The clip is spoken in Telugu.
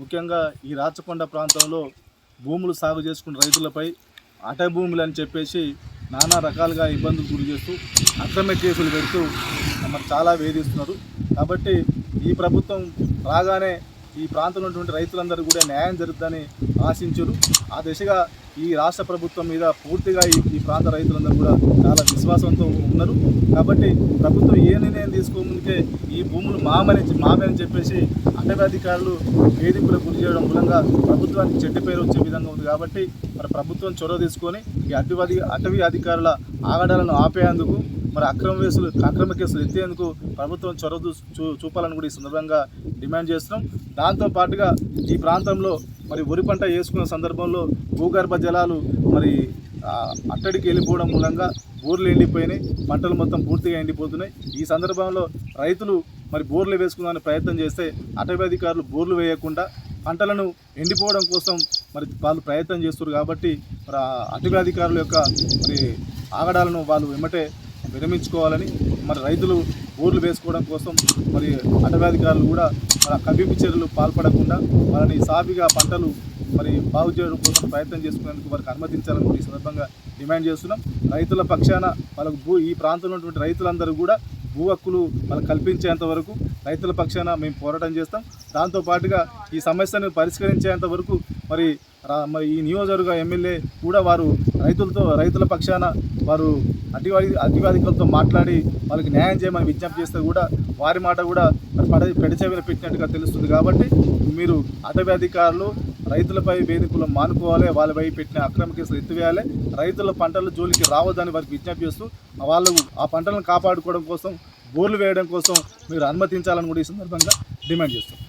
ముఖ్యంగా ఈ రాచకొండ ప్రాంతంలో భూములు సాగు చేసుకున్న రైతులపై అట భూములు అని చెప్పేసి నానా రకాలుగా ఇబ్బందులు గురి చేస్తూ అక్రమ కేసులు పెడుతూ మరి చాలా వేధిస్తున్నారు. కాబట్టి ఈ ప్రభుత్వం రాగానే ఈ ప్రాంతంలో ఉన్నటువంటి రైతులందరూ కూడా న్యాయం జరుగుతుందని ఆశించారు. ఆ దిశగా ఈ రాష్ట్ర ప్రభుత్వం మీద పూర్తిగా ఈ ఈ ప్రాంత రైతులందరూ కూడా చాలా విశ్వాసంతో ఉన్నారు. కాబట్టి ప్రభుత్వం ఏ నిర్ణయం అయితే ఈ భూములు మామని మామని చెప్పేసి అటవీ అధికారులు వేధింపులకు గురి చేయడం మూలంగా ప్రభుత్వానికి చెడ్డ పేరు వచ్చే విధంగా ఉంది కాబట్టి మరి ప్రభుత్వం చొరవ తీసుకొని ఈ అటవీ అటవీ అధికారుల ఆగడాలను ఆపేందుకు మరి అక్రమ కేసులు అక్రమ కేసులు ఎత్తేందుకు ప్రభుత్వం చొరవ చూ- చూపాలని కూడా ఈ సందర్భంగా డిమాండ్ చేస్తున్నాం. దాంతో పాటుగా ఈ ప్రాంతంలో మరి వరి పంట వేసుకున్న సందర్భంలో భూగర్భ జలాలు మరి అట్టడికి వెళ్ళిపోవడం మూలంగా బోర్లు ఎండిపోయినాయి పంటలు మొత్తం పూర్తిగా ఎండిపోతున్నాయి. ఈ సందర్భంలో రైతులు మరి బోర్లు వేసుకుందామని ప్రయత్నం చేస్తే అటవీ అధికారులు బోర్లు వేయకుండా పంటలను ఎండిపోవడం కోసం మరి వాళ్ళు ప్రయత్నం చేస్తున్నారు కాబట్టి మరి అటవీ అధికారుల యొక్క మరి ఆగడాలను వాళ్ళు వెంబటే విరమించుకోవాలని మరి రైతులు బోర్లు వేసుకోవడం కోసం మరి అటవీ అధికారులు కూడా మరి కవిపు చర్యలు పాల్పడకుండా వాళ్ళని సాఫీగా పంటలు మరి బాగు చేయడం కోసం ప్రయత్నం చేసుకునేందుకు వారికి అనుమతించాలని కూడా ఈ సందర్భంగా డిమాండ్ చేస్తున్నాం. రైతుల పక్షాన వాళ్ళకు భూ ఈ ప్రాంతంలో ఉన్నటువంటి రైతులందరూ కూడా భూ హక్కులు వాళ్ళకి కల్పించేంత వరకు రైతుల పక్షాన మేము పోరాటం చేస్తాం. దాంతో పాటుగా ఈ సమస్యను పరిష్కరించేంత వరకు మరి రా- మరి ఈ నియోజకవర్గ ఎమ్మెల్యే కూడా వారు రైతులతో రైతుల పక్షాన వారు అతివాది అతివాదికులతో మాట్లాడి వాళ్ళకి న్యాయం చేయమని విజ్ఞప్తి చేస్తే కూడా వారి మాట కూడా పడ పెడచెవిన పెట్టినట్టుగా తెలుస్తుంది. కాబట్టి మీరు అటవీ అధికారులు రైతులపై వేదికలు మానుకోవాలి వాళ్ళపై పెట్టిన అక్రమ కేసులు ఎత్తివేయాలి. రైతుల పంటల జోలికి రావద్దని వారికి విజ్ఞప్తి చేస్తూ వాళ్ళు ఆ పంటలను కాపాడుకోవడం కోసం బోర్లు వేయడం కోసం మీరు అనుమతించాలని కూడా ఈ సందర్భంగా డిమాండ్ చేస్తాం